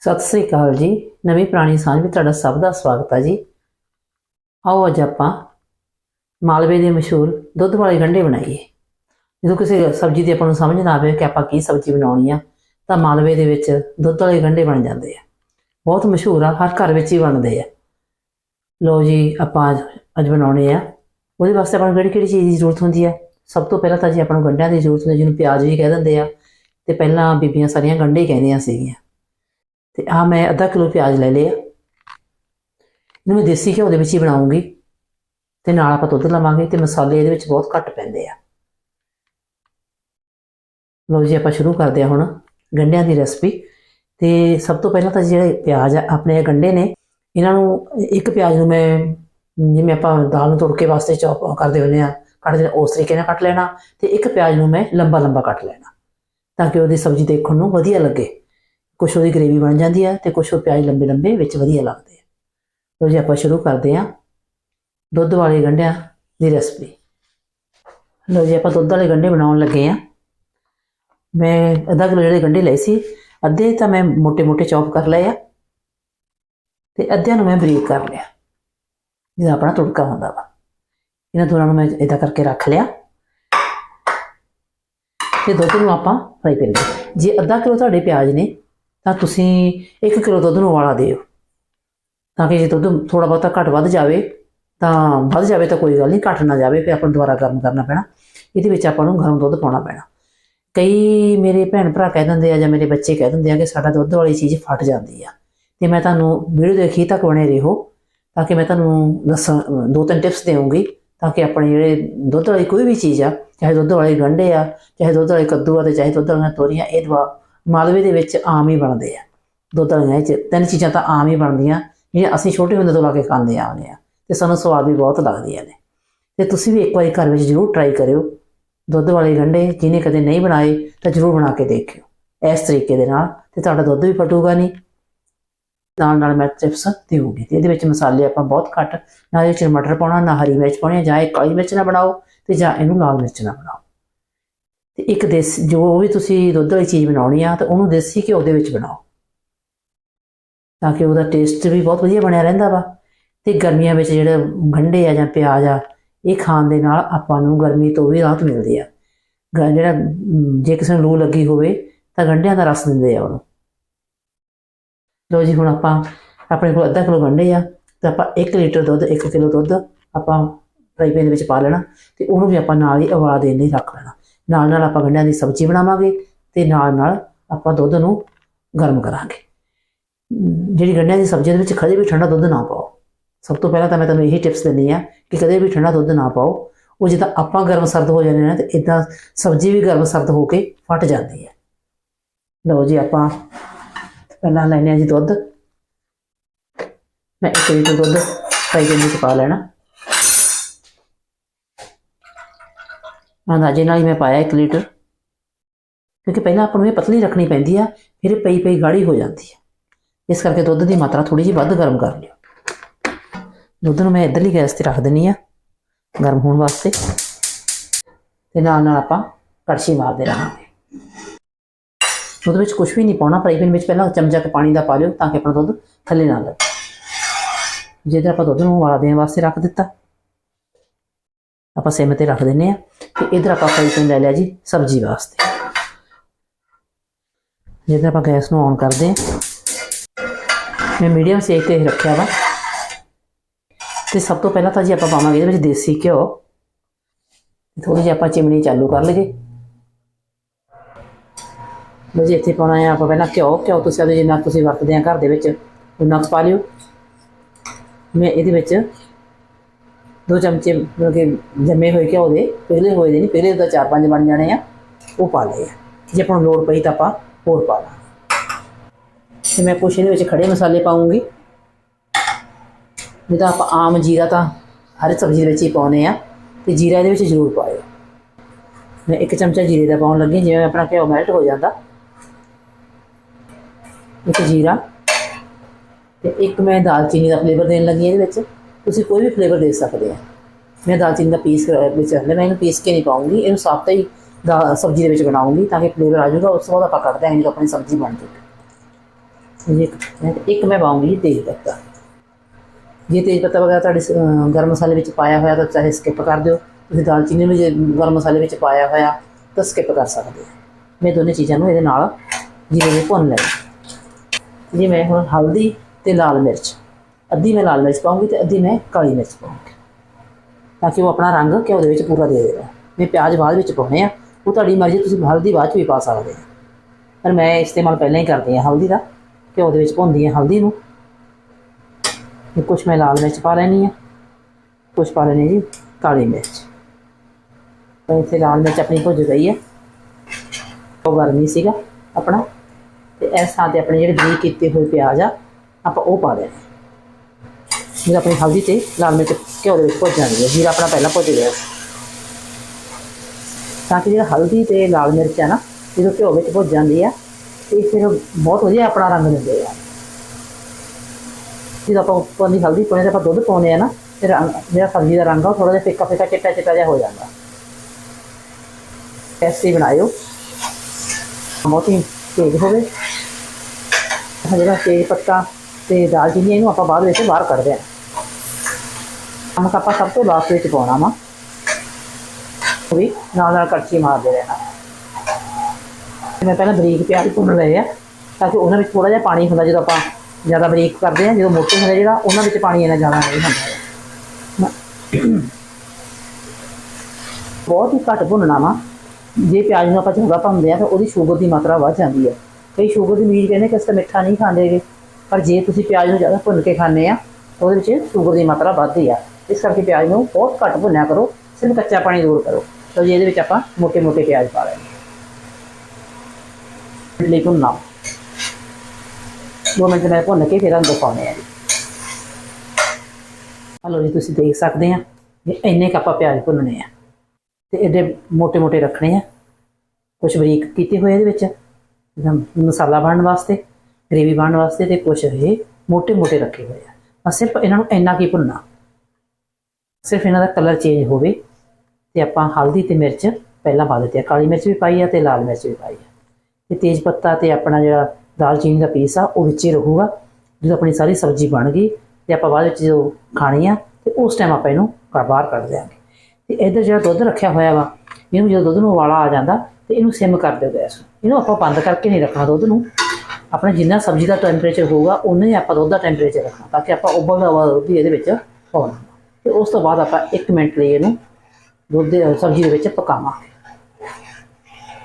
ਸਤਿ ਸ੍ਰੀ ਅਕਾਲ ਜੀ। ਨਵੀਂ ਪੁਰਾਣੀ ਸਾਂਝ ਵਿੱਚ ਤੁਹਾਡਾ ਸਭ ਦਾ ਸਵਾਗਤ ਹੈ ਜੀ। ਆਓ ਅੱਜ ਆਪਾਂ ਮਾਲਵੇ ਦੇ ਮਸ਼ਹੂਰ ਦੁੱਧ ਵਾਲੇ ਗੰਢੇ ਬਣਾਈਏ। ਜਦੋਂ ਕਿਸੇ ਸਬਜ਼ੀ ਦੀ ਆਪਾਂ ਨੂੰ ਸਮਝ ਨਾ ਆਵੇ ਕਿ ਆਪਾਂ ਕੀ ਸਬਜ਼ੀ ਬਣਾਉਣੀ ਆ, ਤਾਂ ਮਾਲਵੇ ਦੇ ਵਿੱਚ ਦੁੱਧ ਵਾਲੇ ਗੰਢੇ ਬਣ ਜਾਂਦੇ ਆ। ਬਹੁਤ ਮਸ਼ਹੂਰ ਆ, ਹਰ ਘਰ ਵਿੱਚ ਹੀ ਬਣਦੇ ਆ। ਲੋ ਜੀ, ਆਪਾਂ ਅੱਜ- ਅੱਜ ਬਣਾਉਣੇ ਆ। ਉਹਦੇ ਵਾਸਤੇ ਆਪਾਂ ਨੂੰ ਕਿਹੜੀ ਕਿਹੜੀ ਚੀਜ਼ ਦੀ ਜ਼ਰੂਰਤ ਹੁੰਦੀ ਆ? ਸਭ ਤੋਂ ਪਹਿਲਾਂ ਤਾਂ ਜੀ ਆਪਾਂ ਨੂੰ ਗੰਢਿਆਂ ਦੀ ਜ਼ਰੂਰਤ ਹੁੰਦੀ ਜਿਹਨੂੰ ਪਿਆਜ਼ ਵੀ ਕਹਿ ਦਿੰਦੇ ਆ। ਤੇ ਪਹਿਲਾਂ ਬੀਬੀਆਂ ਸਾਰੀਆਂ ਗੰਢੇ ਹੀ ਕਹਿੰਦੀਆਂ ਸੀਗੀਆਂ। ਤੇ ਆ ਮੈਂ ਅੱਧਾ ਕਿਲੋ ਪਿਆਜ਼ ਲੈ ਲਿਆ ਇਹਨੂੰ ਮੈਂ ਦੇਸੀ ਘਿਓ ਦੇ ਵਿੱਚ ਹੀ ਬਣਾਉਂਗੀ ਤੇ ਨਾਲ ਆਪਾਂ ਦੁੱਧ ਲਵਾਂਗੇ ਤੇ ਮਸਾਲੇ ਇਹਦੇ ਵਿੱਚ ਬਹੁਤ ਘੱਟ ਪੈਂਦੇ ਆ। ਲਓ ਜੀ, ਆਪਾਂ ਸ਼ੁਰੂ ਕਰਦੇ ਆ ਹੁਣ ਗੰਢਿਆਂ ਦੀ ਰੈਸਪੀ। ਤੇ ਸਭ ਤੋਂ ਪਹਿਲਾਂ ਤਾਂ ਜਿਹੜੇ ਪਿਆਜ਼ ਆ, ਆਪਣੇ ਗੰਢੇ ਨੇ, ਇਹਨਾਂ ਨੂੰ ਇੱਕ ਪਿਆਜ਼ ਨੂੰ ਮੈਂ, ਜਿਵੇਂ ਆਪਾਂ ਦਾਲ ਨੂੰ ਤੜਕੇ ਵਾਸਤੇ ਚੌਪ ਕਰਦੇ ਹੁੰਦੇ ਆ ਕੱਟਦੇ ਉਸ ਤਰੀਕੇ ਨਾਲ ਕੱਟ ਲੈਣਾ ਤੇ ਇੱਕ ਪਿਆਜ਼ ਨੂੰ ਮੈਂ ਲੰਬਾ ਲੰਬਾ ਕੱਟ ਲੈਣਾ ਤਾਂ ਕਿ ਉਹਦੀ ਸਬਜ਼ੀ ਦੇਖਣ ਨੂੰ ਵਧੀਆ ਲੱਗੇ। ਕੁਛ ਉਹਦੀ ਗਰੇਵੀ ਬਣ ਜਾਂਦੀ ਆ ਤੇ ਕੁਛ ਉਹ ਪਿਆਜ਼ ਲੰਬੇ ਲੰਬੇ ਵਿੱਚ ਵਧੀਆ ਲੱਗਦੇ ਆ। ਲੋ ਜੀ, ਆਪਾਂ ਸ਼ੁਰੂ ਕਰਦੇ ਆ ਦੁੱਧ ਵਾਲੇ ਗੰਢਿਆਂ ਦੀ ਰੈਸਪੀ। ਲੋ ਜੀ, ਆਪਾਂ ਦੁੱਧ ਵਾਲੇ ਗੰਢੇ ਬਣਾਉਣ ਲੱਗੇ ਆ ਮੈਂ ਅੱਧਾ ਕਿਲੋ ਜਿਹੜੇ ਗੰਢੇ ਲਏ ਸੀ, ਅੱਧੇ ਤਾਂ ਮੈਂ ਮੋٹے-ਮੋٹے ਚੌਪ ਕਰ ਲਏ ਆ ਤੇ ਅੱਧਿਆਂ ਨੂੰ ਮੈਂ ਬਰੀਕ ਕਰ ਲਿਆ। ਜਿਹਦਾ ਆਪਣਾ ਤੁੜਕਾ ਹੁੰਦਾ ਵਾ। ਇਹਨਾਂ ਦੋਨਾਂ ਨੂੰ ਮੈਂ ਇਦਾਂ ਕਰਕੇ ਰੱਖ ਲਿਆ। ਤੇ ਦੁੱਧ ਨੂੰ ਆਪਾਂ ਫਰਾਈ ਕਰ ਕਰੀਏ। ਜੇ ਅੱਧਾ ਕਿਲੋ ਤੁਹਾਡੇ ਪਿਆਜ਼ ਨੇ ਤਾਂ ਤੁਸੀਂ 1 ਕਿਲੋ ਦੁੱਧ ਨੂੰ ਉਬਾਲਾ ਦਿਓ। ਤਾਂ ਕਿ ਜੇ ਦੁੱਧ ਥੋੜਾ ਬਹੁਤਾ ਘੱਟ ਵੱਧ ਜਾਵੇ, ਤਾਂ ਵੱਧ ਜਾਵੇ ਤਾਂ ਕੋਈ ਗੱਲ ਨਹੀਂ, ਘੱਟ ਨਾ ਜਾਵੇ ਫਿਰ ਆਪਾਂ ਨੂੰ ਦੁਬਾਰਾ ਗਰਮ ਕਰਨਾ ਪੈਣਾ। ਇਹਦੇ ਵਿੱਚ ਆਪਾਂ ਨੂੰ ਗਰਮ ਦੁੱਧ ਪਾਉਣਾ ਪੈਣਾ। ਕਈ ਮੇਰੇ ਭੈਣ ਭਰਾ ਕਹਿ ਦਿੰਦੇ ਆ ਜਾਂ ਮੇਰੇ ਬੱਚੇ ਕਹਿ ਦਿੰਦੇ ਆ ਕਿ ਸਾਡਾ ਦੁੱਧ ਵਾਲੀ ਚੀਜ਼ ਫਟ ਜਾਂਦੀ ਆ। ਤੇ ਮੈਂ ਤੁਹਾਨੂੰ ਵੀਡੀਓ ਦੇ ਅਖੀਰ ਤੱਕ ਬਣੇ ਰਹੋ, ਤਾਂ ਕਿ ਮੈਂ ਤੁਹਾਨੂੰ ਦੱਸਾਂ, ਦੋ ਤਿੰਨ ਟਿਪਸ ਦੇਵਾਂਗੀ, ਤਾਂ ਕਿ ਆਪਣੇ ਜਿਹੜੇ ਦੁੱਧ ਵਾਲੀ ਕੋਈ ਵੀ ਚੀਜ਼ ਆ, ਚਾਹੇ ਦੁੱਧ ਵਾਲੇ ਗੰਢੇ ਆ, ਚਾਹੇ ਦੁੱਧ ਵਾਲੇ ਕੱਦੂ ਆ ਤੇ ਚਾਹੇ ਦੁੱਧ ਵਾਲੀਆਂ ਤੋਰੀਆਂ, ਇਹ ਦਵਾ ਮਾਲਵੇ ਦੇ ਵਿੱਚ ਆਮ ਹੀ ਬਣਦੇ ਆ। ਦੁੱਧ ਵਾਲੀਆਂ 'ਚ, ਤਿੰਨ ਚੀਜ਼ਾਂ ਤਾਂ ਆਮ ਹੀ ਬਣਦੀਆਂ, ਜਿਹੜੀਆਂ ਅਸੀਂ ਛੋਟੇ ਹੁੰਦੇ ਤੋਂ ਲਾ ਕੇ ਖਾਂਦੇ ਆਉਂਦੇ ਆ ਤੇ ਸਾਨੂੰ ਸਵਾਦ ਵੀ ਬਹੁਤ ਲੱਗਦੀਆਂ ਨੇ। ਤੇ ਤੁਸੀਂ ਵੀ ਇੱਕ ਵਾਰੀ ਘਰ ਵਿੱਚ ਜ਼ਰੂਰ ਟਰਾਈ ਕਰਿਓ। ਦੁੱਧ ਵਾਲੇ ਗੰਢੇ ਜਿਹਨੇ ਕਦੇ ਨਹੀਂ ਬਣਾਏ ਤਾਂ ਜ਼ਰੂਰ ਬਣਾ ਕੇ ਦੇਖਿਓ। ਇਸ ਤਰੀਕੇ ਦੇ ਨਾਲ ਤੇ ਤੁਹਾਡਾ ਦੁੱਧ ਵੀ ਫਟੂਗਾ ਨਹੀਂ ਨਾਲ ਨਾਲ ਮੈਂ ਟਿਪਸ ਦੇਵਾਂਗੀ ਤੇ ਇਹਦੇ ਵਿੱਚ ਮਸਾਲੇ ਆਪਾਂ ਬਹੁਤ ਘੱਟ, ਨਾ ਇਹ ਵਿੱਚ ਮਟਰ ਪਾਉਣਾ, ਨਾ ਹਰੀ ਮਿਰਚ ਪਾਉਣੀ, ਜਾਂ ਇਹ ਕਾਲੀ ਮਿਰਚ ਨਾ ਬਣਾਓ ਤੇ ਜਾਂ ਇਹਨੂੰ ਲਾਲ ਮਿਰਚ ਨਾ ਬਣਾਓ। ਤੇ ਇੱਕ ਦੇਸੀ, ਜੋ ਵੀ ਤੁਸੀਂ ਦੁੱਧ ਵਾਲੀ ਚੀਜ਼ ਬਣਾਉਣੀ ਆ, ਤਾਂ ਉਹਨੂੰ ਦੇਸੀ ਘਿਓ ਦੇ ਵਿੱਚ ਬਣਾਓ। ਤਾਂ ਕਿ ਉਹਦਾ ਟੇਸਟ ਵੀ ਬਹੁਤ ਵਧੀਆ ਬਣਿਆ ਰਹਿੰਦਾ ਵਾ। ਤੇ ਗਰਮੀਆਂ ਵਿੱਚ ਜਿਹੜੇ ਗੰਢੇ ਆ ਜਾਂ ਪਿਆਜ਼ ਆ, ਇਹ ਖਾਣ ਦੇ ਨਾਲ ਆਪਾਂ ਨੂੰ ਗਰਮੀ ਤੋਂ ਵੀ ਰਾਹਤ ਮਿਲਦੀ ਆ। ਗ- ਜਿਹੜਾ ਜੇ ਕਿਸੇ ਨੂੰ ਲੂ ਲੱਗੀ ਹੋਵੇ, ਤਾਂ ਗੰਢਿਆਂ ਦਾ ਰਸ ਦਿੰਦੇ ਆ ਉਹਨੂੰ। ਲੋ ਜੀ, ਹੁਣ ਆਪਾਂ ਆਪਣੇ ਕੋਲ ਅੱਧਾ ਕਿਲੋ ਗੰਢੇ ਆ, ਤਾਂ ਆਪਾਂ 1 ਲੀਟਰ ਦੁੱਧ 1 ਕਿਲੋ ਦੁੱਧ ਆਪਾਂ ਫਰਾਈ ਪੈਨ ਵਿੱਚ ਪਾ ਲੈਣਾ, ਤੇ ਉਹਨੂੰ ਵੀ ਆਪਾਂ ਨਾਲ ਹੀ ਉਬਾਲ ਦੇਣ ਲਈ ਰੱਖ ਲੈਣਾ। ਨਾਲ ਨਾਲ ਆਪਾਂ ਗੰਢਿਆਂ ਦੀ ਸਬਜ਼ੀ ਬਣਾਵਾਂਗੇ ਤੇ ਨਾਲ ਨਾਲ ਆਪਾਂ ਦੁੱਧ ਨੂੰ ਗਰਮ ਕਰਾਂਗੇ। ਜਿਹੜੀ ਗੰਢਿਆਂ ਦੀ ਸਬਜ਼ੀ ਦੇ ਵਿੱਚ ਕਦੇ ਵੀ ਠੰਡਾ ਦੁੱਧ ਨਾ ਪਾਓ। ਸਭ ਤੋਂ ਪਹਿਲਾਂ ਤਾਂ ਮੈਂ ਤੁਹਾਨੂੰ ਇਹੀ ਟਿਪਸ ਦਿੰਦੀ ਆ ਕਿ ਕਦੇ ਵੀ ਠੰਡਾ ਦੁੱਧ ਨਾ ਪਾਓ। ਉਹ ਜਿੱਦਾਂ ਆਪਾਂ ਗਰਮ ਸਰਦ ਹੋ ਜਾਂਦੇ ਨੇ ਤੇ ਇਦਾਂ ਸਬਜ਼ੀ ਵੀ ਗਰਮ ਸਰਦ ਹੋ ਕੇ ਫਟ ਜਾਂਦੀ ਹੈ। ਲਓ ਜੀ ਆਪਾਂ ਪਹਿਲਾਂ ਲੈਣੇ ਆ ਜੀ ਦੁੱਧ। ਮੈਂ ਇੱਕ ਲੀਟਰ ਦੁੱਧ ਫਰਾਈ ਪੈਨ ਵਿੱਚ ਪਾ ਲੈਣਾ। ਅੰਦਾਜ਼ੇ ਨਾਲ ਹੀ ਮੈਂ ਪਾਇਆ 1 ਲੀਟਰ। ਕਿਉਂਕਿ ਪਹਿਲਾਂ ਆਪਾਂ ਨੂੰ ਇਹ ਪਤਲੀ ਰੱਖਣੀ ਪੈਂਦੀ ਆ, ਫਿਰ ਪਈ ਪਈ ਗਾੜੀ ਹੋ ਜਾਂਦੀ ਆ। ਇਸ ਕਰਕੇ ਦੁੱਧ ਦੀ ਮਾਤਰਾ ਥੋੜੀ ਜਿਹੀ ਵੱਧ ਗਰਮ ਕਰ ਲਿਓ। ਦੁੱਧ ਨੂੰ ਮੈਂ ਇਧਰਲੀ ਗੈਸ ਤੇ ਰੱਖ ਦਿੰਨੀ ਆ, ਗਰਮ ਹੋਣ ਵਾਸਤੇ। ਤੇ ਨਾਲ ਨਾਲ ਆਪਾਂ ਕੜਛੀ ਮਾਰਦੇ ਰਹਾਂਗੇ। ਉਹਦੇ ਵਿੱਚ ਕੁਝ ਵੀ ਨਹੀਂ ਪਾਉਣਾ ਫਰਾਈ ਵਿੱਚ ਪਹਿਲਾਂ ਚਮਚਾ ਕੁ ਪਾਣੀ ਦਾ ਪਾ ਲਿਓ ਤਾਂ ਕਿ ਆਪਣਾ ਦੁੱਧ ਥੱਲੇ ਨਾ ਲੱਗੇ। ਜਿਹਦੇ ਆਪਾਂ ਦੁੱਧ ਨੂੰ ਉਬਾਲਾ ਦੇਣ ਵਾਸਤੇ ਰੱਖ ਦਿੱਤਾ। ਆਪਾਂ ਸਿਮ ਤੇ ਰੱਖ ਦਿੰਨੇ ਆ। ਤੇ ਇਧਰ ਆਪਾਂ ਫਰਾਈ ਪੈਨ ਲੈ ਲਿਆ ਜੀ ਸਬਜ਼ੀ ਵਾਸਤੇ। ਜਿਹਦੇ ਆਪਾਂ ਗੈਸ ਨੂੰ ਔਨ ਕਰਦੇ ਆ ਮੈਂ ਮੀਡੀਅਮ ਸੇਕ ਤੇ ਰੱਖਿਆ ਵਾ। ਤੇ ਸਭ ਤੋਂ ਪਹਿਲਾਂ ਤਾਂ ਜੀ ਆਪਾਂ ਪਾਵਾਂਗੇ ਇਹਦੇ ਵਿੱਚ ਦੇਸੀ ਘਿਓ। ਥੋੜੀ ਜਿਹੀ ਆਪਾਂ ਚਿਮਣੀ ਚਾਲੂ ਕਰ ਲਈਏ। ਲੋ ਜੀ, ਇੱਥੇ ਪਾਉਣਾ ਹੈ ਆਪਾਂ ਪਹਿਲਾਂ ਘਿਓ। ਘਿਓ ਤੁਸੀਂ ਆਪਦੇ ਜਿੰਨਾ ਤੁਸੀਂ ਵਰਤਦੇ ਆ ਘਰ ਦੇ ਵਿੱਚ, ਉਨਾ ਕੁ ਪਾ ਲਿਓ। ਮੈਂ ਇਹਦੇ ਵਿੱਚ ਦੋ ਚਮਚੇ ਮਤਲਬ ਕਿ ਜੰਮੇ ਹੋਏ ਘਿਓ ਦੇ ਪਹਿਲੇ ਹੋਏ ਦੇ ਨਹੀਂ, ਪਹਿਲੇ ਤਾਂ ਚਾਰ ਪੰਜ ਬਣ ਜਾਣੇ ਆ, ਉਹ ਪਾ ਲਏ ਆ। ਜੇ ਆਪਾਂ ਨੂੰ ਲੋੜ ਪਈ ਤਾਂ ਆਪਾਂ ਹੋਰ ਪਾ ਲਾਂਗੇ। ਤੇ ਮੈਂ ਕੁਛ ਇਹਦੇ ਵਿੱਚ ਖੜੇ ਮਸਾਲੇ ਪਾਉਂਗੀ। ਤਾਂ ਆਪਾਂ ਆਮ ਜੀਰਾ ਤਾਂ ਹਰ ਸਬਜ਼ੀ ਵਿੱਚ ਹੀ ਪਾਉਨੇ ਆ, ਤੇ ਜੀਰਾ ਇਹਦੇ ਵਿੱਚ ਜ਼ਰੂਰ ਪਾਇਓ। ਮੈਂ ਇੱਕ ਚਮਚਾ ਜੀਰੇ ਦਾ ਪਾਉਣ ਲੱਗੀ, ਜਿਵੇਂ ਆਪਣਾ ਘਿਓ ਮੈਲਟ ਹੋ ਜਾਂਦਾ। ਇੱਕ ਜੀਰਾ, ਤੇ ਇੱਕ ਮੈਂ ਦਾਲਚੀਨੀ ਦਾ ਫਲੇਵਰ ਦੇਣ ਲੱਗੀ ਇਹਦੇ ਵਿੱਚ। ਤੁਸੀਂ ਕੋਈ ਵੀ ਫਲੇਵਰ ਦੇ ਸਕਦੇ ਆ। ਮੈਂ ਦਾਲਚੀਨੀ ਦਾ ਪੀਸ ਵਿੱਚ। ਹਲੇ ਮੈਂ ਇਹਨੂੰ ਪੀਸ ਕੇ ਨਹੀਂ ਪਾਉਂਗੀ। ਇਹਨੂੰ ਸਾਫਤਾ ਹੀ ਦਾ ਸਬਜ਼ੀ ਦੇ ਵਿੱਚ ਬਣਾਉਂਗੀ ਤਾਂ ਕਿ ਫਲੇਵਰ ਆ ਜਾਊਗਾ। ਉਸ ਤੋਂ ਬਾਅਦ ਆਪਾਂ ਕੱਢਦੇ ਦਿਆਂਗੇ ਜਦੋਂ ਆਪਣੀ ਸਬਜ਼ੀ ਬਣ ਜੂਗੀ ਇੱਕ ਮੈਂ ਪਾਉਂਗੀ ਤੇਜ਼ ਪੱਤਾ। ਜੇ ਤੇਜ਼ ਪੱਤਾ ਵਗੈਰਾ ਤੁਹਾਡੇ ਸ- ਗਰਮ ਮਸਾਲੇ ਵਿੱਚ ਪਾਇਆ ਹੋਇਆ ਤਾਂ ਚਾਹੇ ਸਕਿਪ ਕਰ ਦਿਓ। ਤੁਸੀਂ ਦਾਲਚੀਨੀ ਨੂੰ ਜੇ ਗਰਮ ਮਸਾਲੇ ਵਿੱਚ ਪਾਇਆ ਹੋਇਆ ਤਾਂ ਸਕਿਪ ਕਰ ਸਕਦੇ ਹੋ। ਮੈਂ ਦੋਨੇ ਚੀਜ਼ਾਂ ਨੂੰ ਇਹਦੇ ਨਾਲ ਜੀਰੇ ਵਿੱਚ ਭੁੰਨ ਲੈਣਾ ਜੀ ਮੈਂ ਹੁਣ ਹਲਦੀ ਤੇ ਲਾਲ ਮਿਰਚ। ਅੱਧੀ ਮੈਂ ਲਾਲ ਮਿਰਚ ਪਾਉਂਗੀ ਤੇ ਅੱਧੀ ਮੈਂ ਕਾਲੀ ਮਿਰਚ ਪਾਉਂਗੀ। ਤਾਂ ਕਿ ਉਹ ਆਪਣਾ ਰੰਗ ਘਿਓ ਦੇ ਵਿੱਚ ਪੂਰਾ ਦੇ ਦੇਵੇ। ਮੈਂ ਪਿਆਜ਼ ਬਾਅਦ ਵਿੱਚ ਪਾਉਣੇ ਆ। ਉਹ ਤੁਹਾਡੀ ਮਰਜ਼ੀ, ਤੁਸੀਂ ਹਲਦੀ ਬਾਅਦ ਚ ਵੀ ਪਾ ਸਕਦੇ ਹੋ ਪਰ ਮੈਂ ਇਸਤੇਮਾਲ ਪਹਿਲਾਂ ਹੀ ਕਰਦੀ ਹਾਂ ਹਲਦੀ ਦਾ। ਘਿਓ ਦੇ ਵਿੱਚ ਭੁੰਨਦੀ ਹਾਂ ਹਲਦੀ ਨੂੰ। ਤੇ ਕੁਛ ਮੈਂ ਲਾਲ ਮਿਰਚ ਪਾ ਲੈਣੀ ਆ। ਕੁਛ ਪਾ ਲੈਣੀ ਜੀ ਕਾਲੀ ਮਿਰਚ। ਤਾਂ ਇੱਥੇ ਲਾਲ ਮਿਰਚ ਆਪਣੀ ਭੁੱਜ ਗਈ ਹੈ ਉਹ ਗਰਮੀ ਸੀਗਾ ਆਪਣਾ। ਤੇ ਇਸ ਥਾਂ ਤੇ ਆਪਣੇ ਜਿਹੜੇ ਬਰੀਕ ਕੀਤੇ ਹੋਏ ਪਿਆਜ਼ ਆ, ਆਪਾਂ ਉਹ ਪਾ ਦੇਣੇ ਜਿਹੜਾ ਆਪਣੀ ਹਲਦੀ ਤੇ ਲਾਲ ਮਿਰਚ ਘਿਓ ਦੇ ਵਿੱਚ ਭੁੱਜ ਜਾਂਦੀ ਹੈ। ਜੀਰਾ ਆਪਣਾ ਪਹਿਲਾਂ ਭੁੱਜ ਗਿਆ ਤਾਂ ਕਿ ਜਿਹੜਾ ਹਲਦੀ ਤੇ ਲਾਲ ਮਿਰਚ ਹੈ ਨਾ, ਜਦੋਂ ਘਿਓ ਵਿੱਚ ਭੁੱਜ ਜਾਂਦੀ ਆ ਤੇ ਫਿਰ ਬਹੁਤ ਵਧੀਆ ਆਪਣਾ ਰੰਗ ਦਿੰਦੇ ਆ। ਜਦੋਂ ਆਪਾਂ ਉੱਪਰ ਦੀ ਹਲਦੀ ਪਾਉਂਦੇ ਤੇ ਆਪਾਂ ਦੁੱਧ ਪਾਉਂਦੇ ਆ ਨਾ, ਤੇ ਰੰਗ, ਜਿਹੜਾ ਸਬਜ਼ੀ ਦਾ ਰੰਗ ਆ, ਉਹ ਥੋੜਾ ਜਿਹਾ ਫਿੱਕਾ ਫਿੱਕਾ, ਚਿੱਟਾ ਚਿੱਟਾ ਜਿਹਾ ਹੋ ਜਾਂਦਾ। ਐਸੇ ਬਣਾਇਓ। ਬਹੁਤ ਹੀ ਤੇਜ਼ ਹੋਵੇ। ਜਿਹੜਾ ਤੇਜ਼ ਪੱਤਾ ਤੇ ਦਾਲਚੀਨੀ ਇਹਨੂੰ ਆਪਾਂ ਬਾਅਦ ਵਿੱਚ ਬਾਹਰ ਕੱਢਦੇ ਹਾਂ। ਨਮਕ ਆਪਾਂ ਸਭ ਤੋਂ ਲਾਸਟ ਵਿੱਚ ਪਾਉਣਾ ਵਾ। ਉਹ ਵੀ ਨਾਲ ਨਾਲ ਕੜਛੀ ਮਾਰਦੇ ਰਹਿਣਾ। ਮੈਂ ਪਹਿਲਾਂ ਬਰੀਕ ਪਿਆਜ਼ ਭੁੰਨ ਲਏ ਆ, ਤਾਂ ਕਿ ਉਹਨਾਂ ਵਿੱਚ ਥੋੜਾ ਜਿਹਾ ਪਾਣੀ ਹੁੰਦਾ, ਜਦੋਂ ਆਪਾਂ ਜ਼ਿਆਦਾ ਬਰੀਕ ਕਰਦੇ ਆ ਜਦੋਂ ਮੋਟੇ ਹੁੰਦੇ ਜਿਹੜਾ, ਉਹਨਾਂ ਵਿੱਚ ਪਾਣੀ ਇੰਨਾ ਜ਼ਿਆਦਾ ਨਹੀਂ ਹੁੰਦਾ। ਬਹੁਤ ਹੀ ਘੱਟ ਭੁੰਨਣਾ ਵਾ। ਜੇ ਪਿਆਜ਼ ਨੂੰ ਆਪਾਂ ਜ਼ਿਆਦਾ ਭੁੰਨਦੇ ਆ ਤਾਂ ਉਹਦੀ ਸ਼ੂਗਰ ਦੀ ਮਾਤਰਾ ਵੱਧ ਜਾਂਦੀ ਹੈ ਕਈ ਸ਼ੂਗਰ ਦੀ ਮਰੀਜ਼ ਕਹਿੰਦੇ ਕਿ ਅਸੀਂ ਤਾਂ ਮਿੱਠਾ ਨਹੀਂ ਖਾਂਦੇਗੇ। ਪਰ ਜੇ ਤੁਸੀਂ ਪਿਆਜ਼ ਨੂੰ ਜ਼ਿਆਦਾ ਭੁੰਨ ਕੇ ਖਾਂਦੇ ਆ ਉਹਦੇ ਵਿੱਚ ਸ਼ੂਗਰ ਦੀ ਮਾਤਰਾ ਵੱਧਦੀ ਆ। ਇਸ ਕਰਕੇ ਪਿਆਜ਼ ਨੂੰ ਬਹੁਤ ਘੱਟ ਭੁੰਨਿਆ ਕਰੋ, ਸਿਰਫ ਕੱਚਾ ਪਾਣੀ ਜ਼ਰੂਰ ਕਰੋ। ਤਾਂ ਜੀ, ਇਹਦੇ ਵਿੱਚ ਆਪਾਂ ਮੋਟੇ ਮੋਟੇ ਪਿਆਜ਼ ਪਾ ਲੈਣੇ ਲਈ ਭੁੰਨਣਾ। ਦੋ ਮਿੰਟ ਮੈਂ ਭੁੰਨ ਕੇ ਫਿਰ ਅੰਦਰ ਪਾਉਣੇ ਆ ਜੀ। ਹਲੋ ਜੀ, ਤੁਸੀਂ ਦੇਖ ਸਕਦੇ ਆ ਇਹ ਇੰਨੇ ਕ ਆਪਾਂ ਪਿਆਜ਼ ਭੁੰਨਣੇ ਆ। ਤੇ ਇਹਦੇ ਮੋਟੇ ਮੋਟੇ ਰੱਖਣੇ ਆ। ਕੁਝ ਬਰੀਕ ਕੀਤੇ ਹੋਏ ਇਹਦੇ ਵਿੱਚ। ਮਸਾਲਾ ਬਣਨ ਵਾਸਤੇ ਗ੍ਰੇਵੀ ਬਣਨ ਵਾਸਤੇ ਤੇ ਕੁਝ ਇਹ ਮੋਟੇ ਮੋਟੇ ਰੱਖੇ ਹੋਏ ਆ। ਸਿਰਫ ਇਹਨਾਂ ਨੂੰ ਇੰਨਾ ਕੀ ਭੁੰਨਣਾ। ਸਿਰਫ ਇਹਨਾਂ ਦਾ ਕਲਰ ਚੇਂਜ ਹੋਵੇ ਤੇ ਆਪਾਂ ਹਲਦੀ ਤੇ ਮਿਰਚ ਪਹਿਲਾਂ ਪਾ ਦਿੱਤੀ ਆ। ਕਾਲੀ ਮਿਰਚ ਵੀ ਪਾਈ ਆ ਤੇ ਲਾਲ ਮਿਰਚ ਵੀ ਪਾਈ ਆ। ਤੇ ਤੇਜ ਪੱਤਾ ਤੇ ਆਪਣਾ ਜਿਹੜਾ ਦਾਲਚੀਨੀ ਦਾ ਪੀਸ ਆ, ਉਹ ਵਿੱਚ ਹੀ ਰਹੂਗਾ। ਜਦੋਂ ਆਪਣੀ ਸਾਰੀ ਸਬਜ਼ੀ ਬਣ ਗਈ ਤੇ ਆਪਾਂ ਬਾਅਦ ਵਿੱਚ ਜਦੋਂ ਖਾਣੀ ਆ ਤੇ ਉਸ ਟਾਈਮ ਆਪਾਂ ਇਹਨੂੰ ਬਾਹਰ ਕੱਢ ਦਿਆਂਗੇ। ਤੇ ਇੱਧਰ ਜਿਹੜਾ ਦੁੱਧ ਰੱਖਿਆ ਹੋਇਆ ਵਾ, ਇਹਨੂੰ ਜਦੋਂ ਦੁੱਧ ਨੂੰ ਉਬਾਲਾ ਆ ਜਾਂਦਾ ਤੇ ਇਹਨੂੰ ਸਿਮ ਕਰ ਦਿਓ ਗੈਸ ਇਹਨੂੰ ਆਪਾਂ ਬੰਦ ਕਰਕੇ ਨਹੀਂ ਰੱਖਣਾ ਦੁੱਧ ਨੂੰ। ਆਪਣਾ ਜਿੰਨਾ ਸਬਜ਼ੀ ਦਾ ਟੈਂਪਰੇਚਰ ਹੋਊਗਾ ਉਨਾ ਹੀ ਆਪਾਂ ਦੁੱਧ ਦਾ ਟੈਂਪਰੇਚਰ ਰੱਖਣਾ, ਤਾਂ ਕਿ ਆਪਾਂ ਉਬਲਦਾ ਹੋਇਆ ਦੁੱਧ ਇਹਦੇ ਵਿੱਚ ਪਾਉਣਾ। ਤੇ ਉਸ ਤੋਂ ਬਾਅਦ ਆਪਾਂ 1 ਮਿੰਟ ਲਈ ਇਹਨੂੰ ਦੁੱਧ ਦੇ ਸਬਜ਼ੀ ਦੇ ਵਿੱਚ ਪਕਾਵਾਂਗੇ।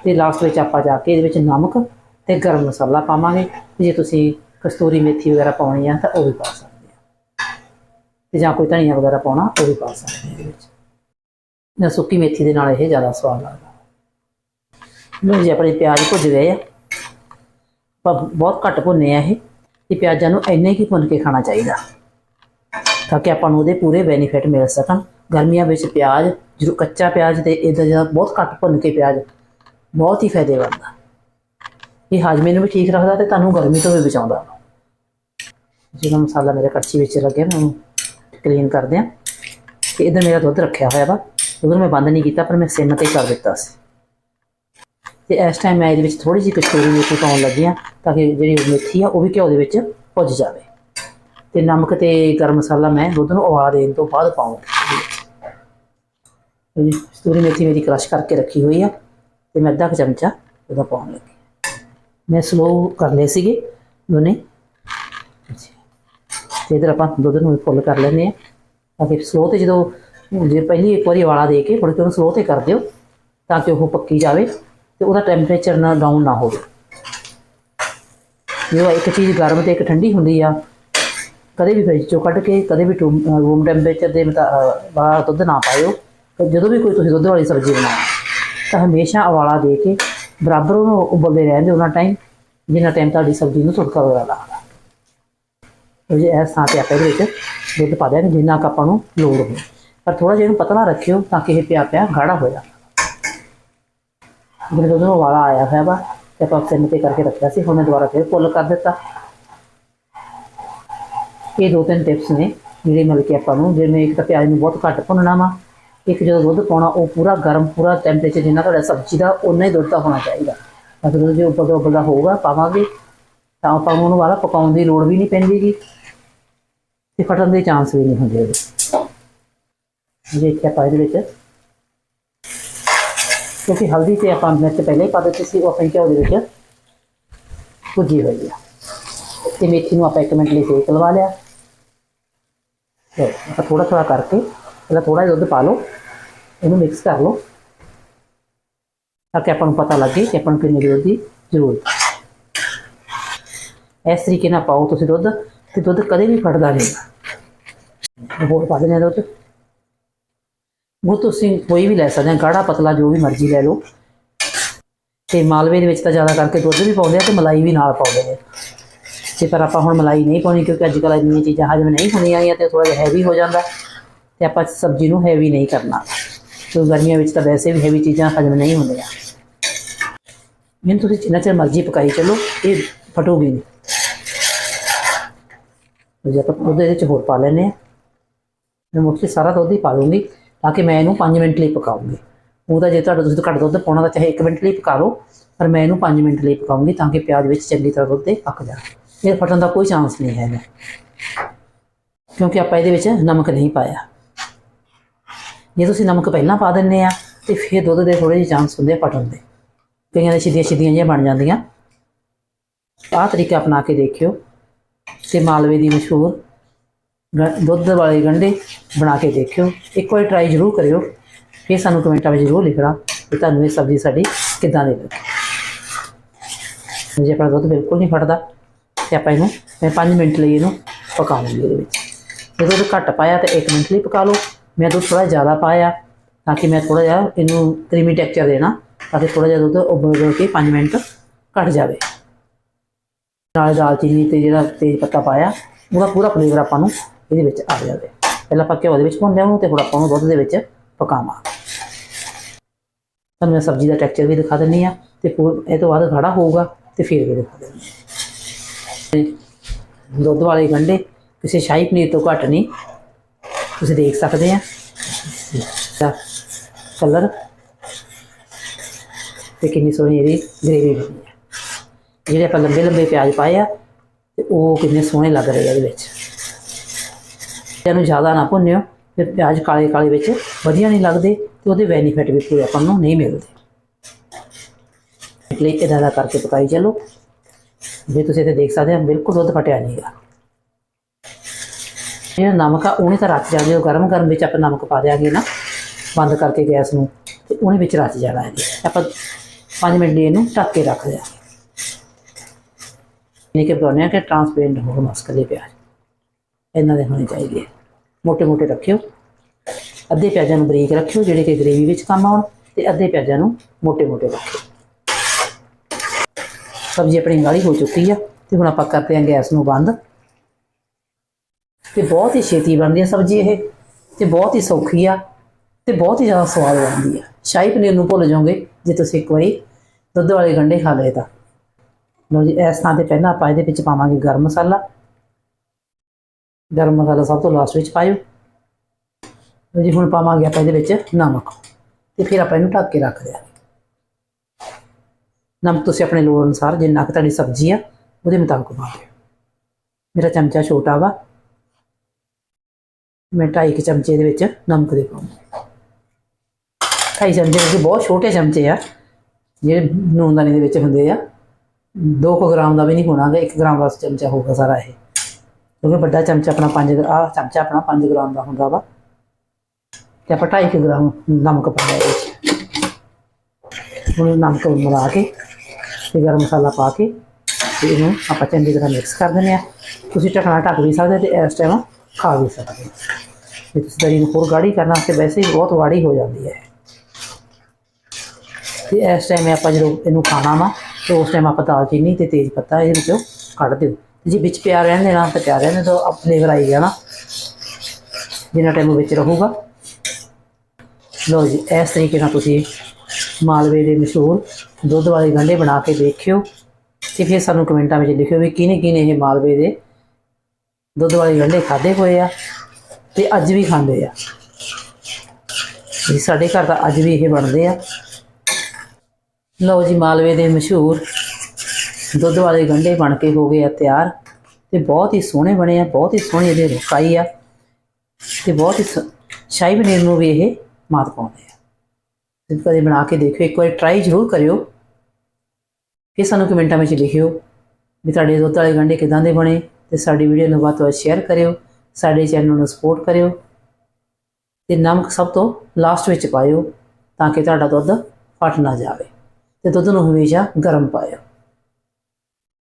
ਤੇ ਲਾਸਟ ਵਿੱਚ ਆਪਾਂ ਜਾ ਕੇ ਇਹਦੇ ਵਿੱਚ ਨਮਕ ਤੇ ਗਰਮ ਮਸਾਲਾ ਪਾਵਾਂਗੇ। ਜੇ ਤੁਸੀਂ ਕਸਤੂਰੀ ਮੇਥੀ ਵਗੈਰਾ ਪਾਉਣੀ ਆ ਤਾਂ ਉਹ ਵੀ ਪਾ ਸਕਦੇ ਆ। ਤੇ ਜਾਂ ਕੋਈ ਧਨੀਆ ਵਗੈਰਾ ਪਾਉਣਾ, ਉਹ ਵੀ ਪਾ ਸਕਦੇ ਆ ਇਹਦੇ ਵਿੱਚ। ਨਾ ਸੁੱਕੀ ਮੇਥੀ ਦੇ ਨਾਲ ਇਹ ਜ਼ਿਆਦਾ ਸਵਾਦ ਲੱਗਦਾ। ਲੋ ਜੀ, ਆਪਣੇ ਪਿਆਜ਼ ਭੁੱਜ ਗਏ ਆ। ਪਰ ਬਹੁਤ ਘੱਟ ਭੁੰਨੇ ਆ ਇਹ। ਤੇ ਪਿਆਜ਼ਾਂ ਨੂੰ ਇੰਨੇ ਹੀ ਭੁੰਨ ਕੇ ਖਾਣਾ ਚਾਹੀਦਾ। ਤਾਂ ਕਿ ਆਪਾਂ ਨੂੰ ਉਹਦੇ ਪੂਰੇ ਬੈਨੀਫਿਟ ਮਿਲ ਸਕਣ। ਗਰਮੀਆਂ ਵਿੱਚ ਪਿਆਜ਼, ਜਦੋਂ ਕੱਚਾ ਪਿਆਜ਼ ਤੇ ਇਹਦਾ ਜਿਹੜਾ ਬਹੁਤ ਘੱਟ ਭੁੰਨ ਕੇ ਪਿਆਜ਼, ਬਹੁਤ ਹੀ ਫਾਇਦੇਮੰਦ ਆ। ਇਹ ਹਾਜ਼ਮੇ ਨੂੰ ਵੀ ਠੀਕ ਰੱਖਦਾ ਤੇ ਤੁਹਾਨੂੰ ਗਰਮੀ ਤੋਂ ਵੀ ਬਚਾਉਂਦਾ। ਜਿਹੜਾ ਮਸਾਲਾ ਮੇਰੇ ਕੜਛੀ ਵਿੱਚ ਲੱਗਿਆ, ਮੈਂ ਉਹਨੂੰ ਕਲੀਨ ਕਰਦੇ ਆ ਤੇ ਇਧਰ ਮੇਰਾ ਦੁੱਧ ਰੱਖਿਆ ਹੋਇਆ ਵਾ। ਉਧਰ ਮੈਂ ਬੰਦ ਨਹੀਂ ਕੀਤਾ, ਪਰ ਮੈਂ ਸਿਮ ਤੇ ਕਰ ਦਿੱਤਾ ਸੀ। ਤੇ ਇਸ ਟਾਈਮ ਮੈਂ ਇਹਦੇ ਵਿੱਚ ਥੋੜੀ ਜਿਹੀ ਕਸਤੂਰੀ ਮੇਥੀ ਪਾਉਣ ਲੱਗੀ ਆ ਤਾਂ ਕਿ ਜਿਹੜੀ ਮੇਥੀ ਆ, ਉਹ ਵੀ ਘਿਓ ਦੇ ਵਿੱਚ ਭੁੱਜ ਜਾਵੇ। ਤੇ ਨਮਕ ਤੇ ਗਰਮ ਮਸਾਲਾ ਮੈਂ ਦੁੱਧ ਨੂੰ ਉਬਾਲ ਦੇਣ ਤੋਂ ਬਾਅਦ ਪਾਉਂਗੀ ਜੀ ਕਸਤੂਰੀ ਮੇਥੀ ਮੇਰੀ ਕ੍ਰਸ਼ ਕਰਕੇ ਰੱਖੀ ਹੋਈ ਆ ਤੇ ਮੈਂ ਅੱਧਾ ਕੁ ਚਮਚਾ ਉਹਦਾ ਪਾਉਣ ਲੱਗੀ। ਮੈਂ ਸਲੋ ਕਰ ਲਏ ਸੀਗੇ ਦੋਨੇ। ਤੇ ਇਧਰ ਆਪਾਂ ਦੁੱਧ ਨੂੰ ਫੁੱਲ ਕਰ ਲੈਂਦੇ ਆ। ਤਾਂ ਕਿ ਸਲੋ ਤੇ ਜਦੋਂ ਜੇ ਪਹਿਲੀ ਇੱਕ ਵਾਰੀ ਵਾਲਾ ਦੇ ਕੇ ਮੁੜ ਕੇ ਉਹਨੂੰ ਸਲੋ ਤੇ ਕਰ ਦਿਓ ਤਾਂ ਕਿ ਉਹ ਪੱਕੀ ਜਾਵੇ ਤੇ ਉਹਦਾ ਟੈਂਪਰੇਚਰ ਨਾ ਡਾਊਨ ਨਾ ਹੋਵੇ। ਜੇ ਇੱਕ ਚੀਜ਼ ਗਰਮ ਤੇ ਇੱਕ ਠੰਡੀ ਹੁੰਦੀ ਆ ਕਦੇ ਵੀ ਫ੍ਰਿਜ ਚੋਂ ਕੱਢ ਕੇ, ਕਦੇ ਵੀ ਰੂਮ ਟੈਂਪਰੇਚਰ ਦੇ ਬਾਹਰ ਦੁੱਧ ਨਾ ਪਾਇਓ। ਜਦੋਂ ਵੀ ਕੋਈ ਤੁਸੀਂ ਦੁੱਧ ਵਾਲੀ ਸਬਜ਼ੀ ਬਣਾਓ, ਤਾਂ ਹਮੇਸ਼ਾ ਉਬਾਲਾ ਦੇ ਕੇ ਬਰਾਬਰ ਉਹਨੂੰ ਉਬਲਦੇ ਰਹਿੰਦੇ ਉਹਨਾਂ ਟਾਈਮ ਜਿੰਨਾ ਟਾਈਮ ਤੁਹਾਡੀ ਸਬਜ਼ੀ ਨੂੰ ਤੁੜਕਾ ਵਗੈਰਾ ਲੱਗਦਾ। ਉਹ ਜੇ, ਇਸ ਥਾਂ ਤੇ ਆਪਾਂ ਇਹਦੇ ਵਿੱਚ ਦੁੱਧ ਪਾ ਦਿਆਂਗੇ, ਜਿੰਨਾ ਕੁ ਆਪਾਂ ਨੂੰ ਲੋੜ ਹੋਵੇ। ਪਰ ਥੋੜਾ ਜਿਹਾ ਇਹਨੂੰ ਪਤਲਾ ਰੱਖਿਓ ਤਾਂ ਕਿ ਇਹ ਪਿਆ ਪਿਆ ਗਾੜਾ ਹੋ ਜਾਵੇ। ਜਿਹੜੇ ਦੁੱਧ ਨੂੰ ਉਬਾਲਾ ਆਇਆ ਹੋਇਆ ਵਾ, ਤੇ ਆਪਾਂ ਸਿਮ ਤੇ ਕਰਕੇ ਰੱਖਿਆ ਸੀ, ਹੁਣ ਮੈਂ ਦੁਬਾਰਾ ਫਿਰ ਫੁੱਲ ਕਰ ਦਿੱਤਾ। ਇਹ ਦੋ ਤਿੰਨ ਟਿਪਸ ਨੇ ਜਿਹੜੇ ਮਿਲ ਕੇ ਆਪਾਂ ਨੂੰ, ਜਿਵੇਂ ਇੱਕ ਤਾਂ ਪਿਆਜ਼ ਨੂੰ ਬਹੁਤ ਘੱਟ ਭੁੰਨਣਾ ਵਾ, ਇੱਕ ਜਦੋਂ ਦੁੱਧ ਪਾਉਣਾ, ਉਹ ਪੂਰਾ ਗਰਮ, ਪੂਰਾ ਟੈਂਪਰੇਚਰ ਜਿੰਨਾ ਤੁਹਾਡਾ ਸਬਜ਼ੀ ਦਾ ਉਨਾ ਹੀ ਦੁੱਧ ਦਾ ਹੋਣਾ ਚਾਹੀਦਾ। ਅਗਰ ਦੁੱਧ ਜੇ ਉੱਪਰ ਤੋਂ ਉੱਪਰ ਹੋਊਗਾ, ਪਾਵਾਂਗੇ, ਤਾਂ ਆਪਾਂ ਨੂੰ ਉਹਨੂੰ ਵਾਲਾ ਪਕਾਉਣ ਦੀ ਲੋੜ ਵੀ ਨਹੀਂ ਪੈਂਦੀਗੀ ਤੇ ਫਟਣ ਦੇ ਚਾਂਸ ਵੀ ਨਹੀਂ ਹੁੰਦੇ ਉਹਦੇ। ਜੇ ਇੱਥੇ ਆਪਾਂ ਇਹਦੇ ਵਿੱਚ। ਕਿਉਂਕਿ ਹਲਦੀ ਤੇ ਆਪਾਂ ਮਿਰਚ ਪਹਿਲਾਂ ਹੀ ਪਾ ਦਿੱਤੀ ਸੀ, ਉਹ ਆਪਣੇ ਘਿਓ ਦੇ ਵਿੱਚ ਭੁੱਜੀ ਹੋਈ ਆ। ਤੇ ਮੇਥੀ ਨੂੰ ਆਪਾਂ ਇੱਕ ਮਿੰਟ ਲਈ ਸੇਕ ਲਵਾ ਲਿਆ। ਤੇ ਆਪਾਂ ਥੋੜਾ ਥੋੜਾ ਕਰਕੇ ਪਹਿਲਾਂ ਥੋੜਾ ਜਿਹਾ ਦੁੱਧ ਪਾ ਲਓ, ਇਹਨੂੰ ਮਿਕਸ ਕਰ ਲਓ, ਤਾਂ ਕਿ ਆਪਾਂ ਨੂੰ ਪਤਾ ਲੱਗੇ ਕਿ ਆਪਾਂ ਨੂੰ ਕਿੰਨੇ ਦੁੱਧ ਦੀ ਜ਼ਰੂਰਤ ਹੈ। ਇਸ ਤਰੀਕੇ ਨਾਲ ਪਾਓ ਤੁਸੀਂ ਦੁੱਧ, ਤੇ ਦੁੱਧ ਕਦੇ ਵੀ ਫਟਦਾ ਨਹੀਂ। ਹੋਰ ਪਾ ਦੇਣਾ ਦੁੱਧ। ਉਹ ਤੁਸੀਂ ਕੋਈ ਵੀ ਲੈ ਸਕਦੇ ਹੋ, ਗਾੜਾ ਪਤਲਾ ਜੋ ਵੀ ਮਰਜ਼ੀ ਲੈ ਲਓ। ਤੇ ਮਾਲਵੇ ਦੇ ਵਿੱਚ ਤਾਂ ਜ਼ਿਆਦਾ ਕਰਕੇ ਦੁੱਧ ਵੀ ਪਾਉਂਦੇ ਆ ਤੇ ਮਲਾਈ ਵੀ ਨਾਲ ਪਾਉਂਦੇ ਆ ਤੇ ਪਰ ਆਪਾਂ ਹੁਣ ਮਲਾਈ ਨਹੀਂ ਪਾਉਣੀ ਕਿਉਂਕਿ ਅੱਜ ਕੱਲ੍ਹ ਇੰਨੀਆਂ ਚੀਜ਼ਾਂ ਹਜਮ ਨਹੀਂ ਹੁੰਦੀਆਂ ਆਈਆਂ ਤੇ ਥੋੜਾ ਜਿਹਾ ਹੈਵੀ ਹੋ ਜਾਂਦਾ ਤੇ ਆਪਾਂ ਸਬਜ਼ੀ ਨੂੰ ਹੈਵੀ ਨਹੀਂ ਕਰਨਾ। ਕਿਉਂਕਿ ਗਰਮੀਆਂ ਵਿੱਚ ਤਾਂ ਵੈਸੇ ਵੀ ਹੈਵੀ ਚੀਜ਼ਾਂ ਹਜਮ ਨਹੀਂ ਹੁੰਦੀਆਂ। ਮੈਨੂੰ ਤੁਸੀਂ ਜਿੰਨਾ ਚਿਰ ਮਰਜ਼ੀ ਪਕਾਈ ਚਲੋ, ਇਹ ਫਟੂਗੀ ਨਹੀਂ ਜੇ ਆਪਾਂ ਦੁੱਧ ਇਹਦੇ ਚ ਹੋਰ ਪਾ ਲੈਨੇ ਆ ਮੈਂ ਮੁੱਠੀ ਸਾਰਾ ਦੁੱਧ ਹੀ ਪਾ ਲੂੰਗੀ ਤਾਂ ਕਿ ਮੈਂ ਇਹਨੂੰ 5 ਮਿੰਟ ਲਈ ਪਕਾਉਂਗੀ। ਉਹਦਾ ਜੇ ਤੁਹਾਡਾ ਤੁਸੀਂ ਘੱਟ ਦੁੱਧ ਪਾਉਣਾ ਤਾਂ ਚਾਹੇ 1 ਮਿੰਟ ਲਈ ਪਕਾ ਲਓ, ਪਰ ਮੈਂ ਇਹਨੂੰ 5 ਮਿੰਟ ਲਈ ਪਕਾਉਂਗੀ ਤਾਂ ਕਿ ਪਿਆਜ਼ ਵਿੱਚ ਚੰਗੀ ਤਰ੍ਹਾਂ ਦੁੱਧ ਤੇ ਪੱਕ ਜਾਵੇ ਇਹ ਫਟਣ ਦਾ ਕੋਈ ਚਾਂਸ ਨਹੀਂ ਹੈਗਾ। ਕਿਉਂਕਿ ਆਪਾਂ ਇਹਦੇ ਵਿੱਚ ਨਮਕ ਨਹੀਂ ਪਾਇਆ। ਜੇ ਤੁਸੀਂ ਨਮਕ ਪਹਿਲਾਂ ਪਾ ਦਿੰਦੇ ਆ, ਤੇ ਫਿਰ ਦੁੱਧ ਦੇ ਥੋੜੇ ਜਿਹੇ ਚਾਂਸ ਹੁੰਦੇ ਆ ਫਟਣ ਦੇ। ਕਈਆਂ ਦੇ ਸਿੱਧੀਆਂ ਸਿੱਧੀਆਂ ਜਿਹੀਆਂ ਬਣ ਜਾਂਦੀਆਂ। ਆਹ ਤਰੀਕਾ ਅਪਣਾ ਕੇ ਦੇਖਿਓ। ਤੇ ਮਾਲਵੇ ਦੀ ਮਸ਼ਹੂਰ ਗ- ਦੁੱਧ ਵਾਲੇ ਗੰਢੇ ਬਣਾ ਕੇ ਦੇਖਿਓ। ਇੱਕ ਵਾਰ ਟਰਾਈ ਜ਼ਰੂਰ ਕਰਿਓ। ਫਿਰ ਸਾਨੂੰ ਕਮੈਂਟਾਂ ਵਿੱਚ ਜ਼ਰੂਰ ਲਿਖਣਾ ਕਿ ਤੁਹਾਨੂੰ ਇਹ ਸਬਜ਼ੀ ਸਾਡੀ ਕਿੱਦਾਂ ਦੀ ਲੱਗੀ। ਜੇ ਆਪਣਾ ਦੁੱਧ ਬਿਲਕੁਲ ਨਹੀਂ ਫਟਦਾ ਤੇ ਆਪਾਂ ਇਹਨੂੰ, ਮੈਂ 5 ਮਿੰਟ ਲਈ ਇਹਨੂੰ ਪਕਾ ਪਕਾਉਂਗੀ ਇਹਦੇ ਵਿੱਚ। ਜੇ ਦੁੱਧ ਘੱਟ ਪਾਇਆ ਤਾਂ 1 ਮਿੰਟ ਲਈ ਪਕਾ ਲਓ। ਮੈਂ ਦੁੱਧ ਥੋੜਾ ਜ਼ਿਆਦਾ ਪਾਇਆ ਤਾਂ ਕਿ ਮੈਂ ਥੋੜਾ ਜਿਹਾ ਇਹਨੂੰ ਕਰੀਮੀ ਟੈਕਸਚਰ ਦੇਣਾ, ਤਾਂ ਕਿ ਥੋੜਾ ਜਿਹਾ ਦੁੱਧ ਉਬਲ ਉਬਲ ਕੇ 5 ਮਿੰਟ ਘੱਟ ਜਾਵੇ। ਨਾਲ ਦਾਲਚੀਨੀ ਤੇ ਜਿਹੜਾ ਤੇਜ ਪੱਤਾ ਪਾਇਆ, ਉਹਦਾ ਪੂਰਾ ਫਲੇਵਰ ਆਪਾਂ ਨੂੰ ਇਹਦੇ ਵਿੱਚ ਆ ਜਾਵੇ ਪਹਿਲਾਂ ਆਪਾਂ ਘਿਓ ਦੇ ਵਿੱਚ ਪਾਉਂਦੇ ਹਾਂ ਉਹਨੂੰ ਤੇ ਹੁਣ ਆਪਾਂ ਉਹਨੂੰ ਦੁੱਧ ਦੇ ਵਿੱਚ ਪਕਾਵਾਂ। ਤੁਹਾਨੂੰ ਮੈਂ ਸਬਜ਼ੀ ਦਾ ਟੈਕਸਚਰ ਵੀ ਦਿਖਾ ਦਿੰਨੀ ਆ ਤੇ ਪੂਰ- ਇਹ ਤੋਂ ਬਾਅਦ ਗਾੜਾ ਹੋਊਗਾ ਤੇ ਫਿਰ ਵੀ ਦਿਖਾ ਦਿੰਨੀ ਆ ਦੁੱਧ ਵਾਲੇ ਗੰਢੇ, ਕਿਸੇ ਸ਼ਾਹੀ ਪਨੀਰ ਤੋਂ ਘੱਟ ਨਹੀਂ। ਤੁਸੀਂ ਦੇਖ ਸਕਦੇ ਆ। ਕਲਰ ਤੇ ਕਿੰਨੀ ਸੋਹਣੀ ਇਹਦੀ ਗ੍ਰੇਵੀ ਬਣੀ ਹੈ ਜਿਹੜੇ ਆਪਾਂ ਲੰਬੇ ਲੰਬੇ ਪਿਆਜ਼ ਪਾਏ ਆ, ਤੇ ਉਹ ਕਿੰਨੇ ਸੋਹਣੇ ਲੱਗ ਰਹੇ ਆ ਇਹਦੇ ਵਿੱਚ। ਇਹਨੂੰ ਜ਼ਿਆਦਾ ਨਾ ਭੁੰਨਿਓ, ਫਿਰ ਪਿਆਜ਼ ਕਾਲੇ ਕਾਲੇ ਵਿੱਚ ਵਧੀਆ ਨਹੀਂ ਲੱਗਦੇ, ਤੇ ਉਹਦੇ ਬੈਨੀਫਿਟ ਵੀ ਪੂਰੇ ਆਪਾਂ ਨੂੰ ਨਹੀਂ ਮਿਲਦੇ। ਇਸ ਲਈ ਇਹਦਾ ਦਾ ਕਰਕੇ ਪਕਾਈ ਚੱਲੋ। ਜੇ ਤੁਸੀਂ ਇੱਥੇ ਦੇਖ ਸਕਦੇ ਆ ਬਿਲਕੁਲ ਦੁੱਧ ਫਟਿਆ ਨਹੀਂ ਨਹੀਂਗਾ ਇਹ ਨਮਕ ਆ, ਉਹਨੇ ਤਾਂ ਰੱਖ ਜਾਂਦੇ ਹੋ ਗਰਮ ਗਰਮ ਵਿੱਚ ਆਪਾਂ ਨਮਕ ਪਾ ਦਿਆਂਗੇ ਨਾ, ਬੰਦ ਕਰਕੇ ਗੈਸ ਨੂੰ, ਤੇ ਉਹਨੇ ਵਿੱਚ ਰੱਖ ਜਾਣਾ ਹੈ ਆਪਾਂ 5 ਮਿੰਟ ਲਈ ਇਹਨੂੰ ਢੱਕ ਕੇ ਰੱਖ ਦਿਆ ਇਹ ਕਿ ਬਣਾਉਣੇ ਕਿ ਟ੍ਰਾਂਸਪੇਰੈਂਟ ਹੋ ਮਸਕ ਦੇ ਪਿਆਜ਼। ਇਹਨਾਂ ਦੇ ਹੋਣੇ ਚਾਹੀਦੇ ਮੋٹے ਮੋਟੇ ਰੱਖਿਓ। ਅੱਧੇ ਪਿਆਜ਼ਾਂ ਨੂੰ ਬਰੀਕ ਰੱਖਿਓ, ਜਿਹੜੇ ਕਿ ਗ੍ਰੇਵੀ ਵਿੱਚ ਕੰਮ ਆਉਣ, ਤੇ ਅੱਧੇ ਪਿਆਜ਼ਾਂ ਨੂੰ ਮੋٹے ਮੋਟੇ ਰੱਖਿਓ। ਸਬਜ਼ੀ ਆਪਣੀ ਗਾੜੀ ਹੋ ਚੁੱਕੀ ਆ ਤੇ ਹੁਣ ਆਪਾਂ ਕਰਦੇ ਹਾਂ ਗੈਸ ਨੂੰ ਬੰਦ। ਤੇ ਬਹੁਤ ਹੀ ਛੇਤੀ ਬਣਦੀ ਆ ਸਬਜ਼ੀ ਇਹ ਤੇ ਬਹੁਤ ਹੀ ਸੌਖੀ ਆ ਤੇ ਬਹੁਤ ਹੀ ਜ਼ਿਆਦਾ ਸਵਾਦ ਬਣਦੀ ਆ। ਸ਼ਾਹੀ ਪਨੀਰ ਨੂੰ ਭੁੱਲ ਜਾਓਗੇ ਜੇ ਤੁਸੀਂ ਇੱਕ ਵਾਰੀ ਦੁੱਧ ਵਾਲੇ ਗੰਢੇ ਖਾ ਲਏ ਤਾਂ। ਲਓ ਜੀ, ਇਸ ਥਾਂ ਤੇ ਪਹਿਲਾਂ ਆਪਾਂ ਇਹਦੇ ਵਿੱਚ ਪਾਵਾਂਗੇ ਗਰਮ ਮਸਾਲਾ। ਗਰਮ ਮਸਾਲਾ ਸਭ ਤੋਂ ਲਾਸਟ ਵਿੱਚ ਪਾਇਓ। ਲਓ ਜੀ, ਹੁਣ ਪਾਵਾਂਗੇ ਆਪਾਂ ਇਹਦੇ ਵਿੱਚ ਨਮਕ। ਤੇ ਫਿਰ ਆਪਾਂ ਇਹਨੂੰ ਢੱਕ ਕੇ ਰੱਖ ਦਿਆਂਗੇ। ਨਮਕ ਤੁਸੀਂ ਆਪਣੇ ਲੋੜ ਅਨੁਸਾਰ ਜਿੰਨਾ ਕੁ ਤੁਹਾਡੀ ਸਬਜ਼ੀ ਆ, ਉਹਦੇ ਮੁਤਾਬਕ ਪਾ ਦਿਓ। ਮੇਰਾ ਚਮਚਾ ਛੋਟਾ ਵਾ। ਮੈਂ ਢਾਈ ਕੁ ਚਮਚੇ ਦੇ ਵਿੱਚ ਨਮਕ ਦੇ ਪਾਉਂਗੀ ਢਾਈ ਚਮਚੇ ਵਿੱਚ ਬਹੁਤ ਛੋਟੇ ਚਮਚੇ ਆ, ਜਿਹੜੇ ਨੂਨਦਾਨੀ ਦੇ ਵਿੱਚ ਹੁੰਦੇ ਆ। 2 ਗ੍ਰਾਮ ਦਾ ਵੀ ਨਹੀਂ ਹੋਣਾਗਾ 1 ਗ੍ਰਾਮ ਦਾ ਚਮਚਾ ਹੋਊਗਾ ਸਾਰਾ ਇਹ। ਕਿਉਂਕਿ ਵੱਡਾ ਚਮਚਾ ਆਪਣਾ 5 ਆ ਚਮਚਾ ਆਪਣਾ 5 ਗ੍ਰਾਮ ਦਾ ਹੁੰਦਾ ਵਾ। ਤੇ ਆਪਾਂ 2.5 ਗ੍ਰਾਮ ਨਮਕ ਪਾਇਆ ਇਹਦੇ ਵਿੱਚ। ਹੁਣ ਨਮਕ ਮਿਲਾ ਕੇ ਤੇ ਗਰਮ ਮਸਾਲਾ ਪਾ ਕੇ ਤੇ ਇਹਨੂੰ ਆਪਾਂ ਚੰਗੀ ਤਰ੍ਹਾਂ ਮਿਕਸ ਕਰ ਦਿੰਦੇ ਆ ਤੁਸੀਂ ਢੱਕਣਾ ਢੱਕ ਵੀ ਸਕਦੇ ਤੇ ਇਸ ਟਾਈਮ ਖਾ ਵੀ ਸਕਦੇ ਹੋ। ਜੇ ਤੁਸੀਂ ਤਰੀ ਨੂੰ ਹੋਰ ਗਾੜੀ ਕਰਨਾ ਤੇ ਵੈਸੇ ਹੀ ਬਹੁਤ ਵਾੜੀ ਹੋ ਜਾਂਦੀ ਹੈ। ਤੇ ਇਸ ਟਾਈਮ ਆਪਾਂ ਜਦੋਂ ਇਹਨੂੰ ਖਾਣਾ ਵਾ, ਤੇ ਉਸ ਟਾਈਮ ਆਪਾਂ ਦਾਲਚੀਨੀ ਤੇ ਤੇਜ਼ ਪੱਤਾ ਇਹਦੇ ਵਿੱਚੋਂ ਕੱਢ ਦਿਓ। ਤੇ ਜੇ ਵਿੱਚ ਪਿਆ ਰਹਿਣ ਦੇਣਾ ਤਾਂ ਪਿਆਰ ਰਹਿਣ ਦਿਓ ਆ ਫਲੇਵਰ ਆਈ ਜਾਣਾ। ਜਿੰਨਾ ਟਾਈਮ ਵਿੱਚ ਰਹੂਗਾ। ਲਓ ਜੀ, ਇਸ ਤਰੀਕੇ ਨਾਲ ਤੁਸੀਂ ਮਾਲਵੇ ਦੇ ਮਸ਼ਹੂਰ ਦੁੱਧ ਵਾਲੇ ਗੰਢੇ ਬਣਾ ਕੇ ਦੇਖਿਓ ਤੇ ਫਿਰ ਸਾਨੂੰ ਕਮੈਂਟਾਂ ਵਿੱਚ ਲਿਖਿਓ ਵੀ ਕਿਹਨੇ ਕਿਹਨੇ ਇਹ ਮਾਲਵੇ ਦੇ ਦੁੱਧ ਵਾਲੇ ਗੰਢੇ ਖਾਦੇ ਹੋਏ ਆ ਤੇ ਅੱਜ ਵੀ ਖਾਂਦੇ ਆ। ਵੀ ਸਾਡੇ ਘਰ ਤਾਂ ਅੱਜ ਵੀ ਇਹ ਬਣਦੇ ਆ। ਲਓ ਜੀ, ਮਾਲਵੇ ਦੇ ਮਸ਼ਹੂਰ ਦੁੱਧ ਵਾਲੇ ਗੰਢੇ ਬਣ ਕੇ ਹੋ ਗਏ ਆ ਤਿਆਰ ਤੇ ਬਹੁਤ ਹੀ ਸੋਹਣੇ ਬਣੇ ਆ, ਬਹੁਤ ਹੀ ਸੋਹਣੀ ਇਹਦੇ ਰੁਕਾਈ ਆ ਤੇ ਬਹੁਤ ਹੀ ਸ- ਸ਼ਾਹੀ ਪਨੀਰ ਨੂੰ ਵੀ ਇਹ ਮਾਤ ਪਾਉਂਦੇ ਆ ਕਦੇ ਬਣਾ ਕੇ ਦੇਖਿਓ, ਇੱਕ ਵਾਰੀ ਟਰਾਈ ਜ਼ਰੂਰ ਕਰਿਓ। ਫਿਰ ਸਾਨੂੰ ਕਮੈਂਟਾਂ ਵਿੱਚ ਲਿਖਿਓ ਵੀ ਤੁਹਾਡੇ ਦੁੱਧ ਵਾਲੇ ਗੰਢੇ ਕਿਦਾਂ ਦੇ ਬਣੇ ਤੇ ਸਾਡੀ ਵੀਡੀਓ ਨੂੰ ਵੱਧ ਤੋਂ ਵੱਧ ਸ਼ੇਅਰ ਕਰਿਓ, ਸਾਡੇ ਚੈਨਲ ਨੂੰ ਸਪੋਰਟ ਕਰਿਓ ਤੇ ਨਮਕ ਸਭ ਤੋਂ ਲਾਸਟ ਵਿੱਚ ਪਾਇਓ ਤਾਂ ਕਿ ਤੁਹਾਡਾ ਦੁੱਧ ਫਟ ਨਾ ਜਾਵੇ ਤੇ ਦੁੱਧ ਨੂੰ ਹਮੇਸ਼ਾ ਗਰਮ ਪਾਇਓ।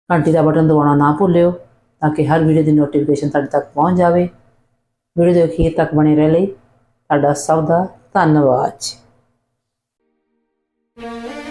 ਘੰਟੀ ਦਾ ਬਟਨ ਦਬਾਉਣਾ ਨਾ ਭੁੱਲਿਓ ਤਾਂ ਕਿ ਹਰ ਵੀਡੀਓ ਦੀ ਨੋਟੀਫਿਕੇਸ਼ਨ ਤੁਹਾਡੇ ਤੱਕ ਪਹੁੰਚ ਜਾਵੇ। ਵੀਡੀਓ ਦੇ ਅਖੀਰ ਤੱਕ ਬਣੇ ਰਹਿ ਲਈ ਤੁਹਾਡਾ ਸਭ ਦਾ ਧੰਨਵਾਦ। Música